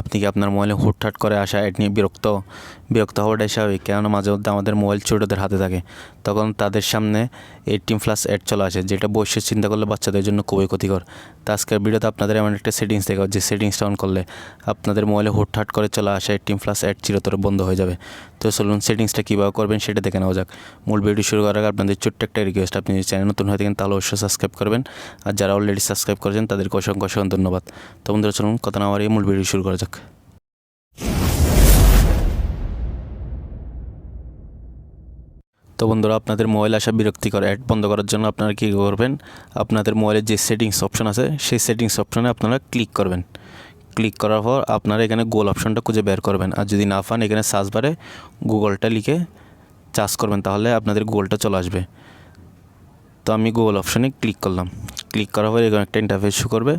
আপনি কি আপনার মোবাইলে হুটহাট করে আসা অ্যাড নিয়ে বিরক্ত? বিরক্ত হওয়াটাই স্বাভাবিক, কেননা মাঝে মধ্যে আমাদের মোবাইল ছোটোদের হাতে থাকে। তখন তাদের সামনে এইটিন প্লাস অ্যাড চলে আসে, যেটা বয়সের চিন্তা করলে বাচ্চাদের জন্য খুবই ক্ষতিকর। তো আজকের ভিডিওতে আপনাদের এমন একটা সেটিংস দেখাবো, যে সেটিংসটা অন করলে আপনাদের মোবাইলে হুটহাট করে চলে আসা এইটিন প্লাস অ্যাড চিরতরে বন্ধ হয়ে যাবে। তো চলুন সেটিংসটা কীভাবে করবেন সেটা দেখে নেওয়া যাক। মূল ভিডিও শুরু করার আগে আপনাদের ছোট্ট একটা রিকোয়েস্ট আপনি যদি চ্যানেল নতুন হয়ে থাকেন তাহলে অবশ্যই সাবস্ক্রাইব করবেন। আর যারা অলরেডি সাবস্ক্রাইব করেছেন তাদেরকে অসংখ্য অসংখ্য ধন্যবাদ। তো বন্ধুরা চলুন, কথা না আমার এই মূল ভিডিও শুরু করা যাক তো বন্ধুরা, আপনাদের মোবাইল আসা বিরক্তিকর, অ্যাড বন্ধ করার জন্য আপনারা কী করবেন? আপনাদের মোবাইলের যে সেটিংস অপশন আছে, সেই সেটিংস অপশনে আপনারা ক্লিক করবেন। ক্লিক করার পর আপনারা এখানে গোল অপশনটা খুঁজে বের করবেন। আর যদি না পান, এখানে সার্চ বারে গুগলটা লিখে চার্জ করবেন, তাহলে আপনাদের গুগলটা চলে আসবে। তো আমি গুগল অপশনে ক্লিক করলাম। ক্লিক করার পর এখানে একটা ইন্টারফেস শো করবে।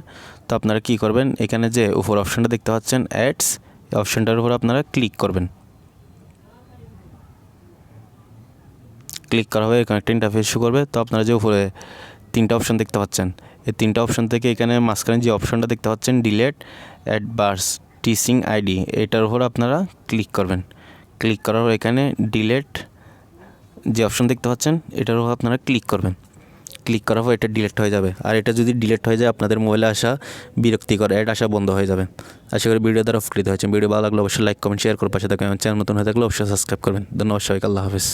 তো আপনারা কী করবেন? এখানে যে উপর অপশনটা দেখতে পাচ্ছেন অ্যাডস এই অপশনটার উপর আপনারা ক্লিক করবেন। ক্লিক করা হবে এখানে একটা ইন্টারফেস শো করবে। তো আপনারা যে উপরে তিনটা অপশন দেখতে পাচ্ছেন, এই তিনটা অপশন থেকে এখানে মাঝখানে যে অপশনটা দেখতে পাচ্ছেন ডিলেট অ্যাডভার্স টিচিং আইডি এটার উপর আপনারা ক্লিক করবেন। ক্লিক করার পর এখানে ডিলেট যে অপশন দেখতে পাচ্ছেন, এটার উপর আপনারা ক্লিক করবেন। ক্লিক করার পর এটা ডিলেট হয়ে যাবে। আর এটা যদি ডিলেট হয়ে যায়, আপনাদের মোবাইলে আসা বিরক্তিকর অ্যাড আসা বন্ধ হয়ে যাবে। আশা করি ভিডিও দ্বারা উপকৃত হয়েছে ভিডিও ভালো লাগলে অবশ্যই লাইক কমেন্ট শেয়ার করে পাশে থাকবেন। চ্যানেল নতুন হয়ে থাকলে অবশ্যই সাবস্ক্রাইব করবেন। ধন্যবাদ সবাইকে, আল্লাহ হাফিজ।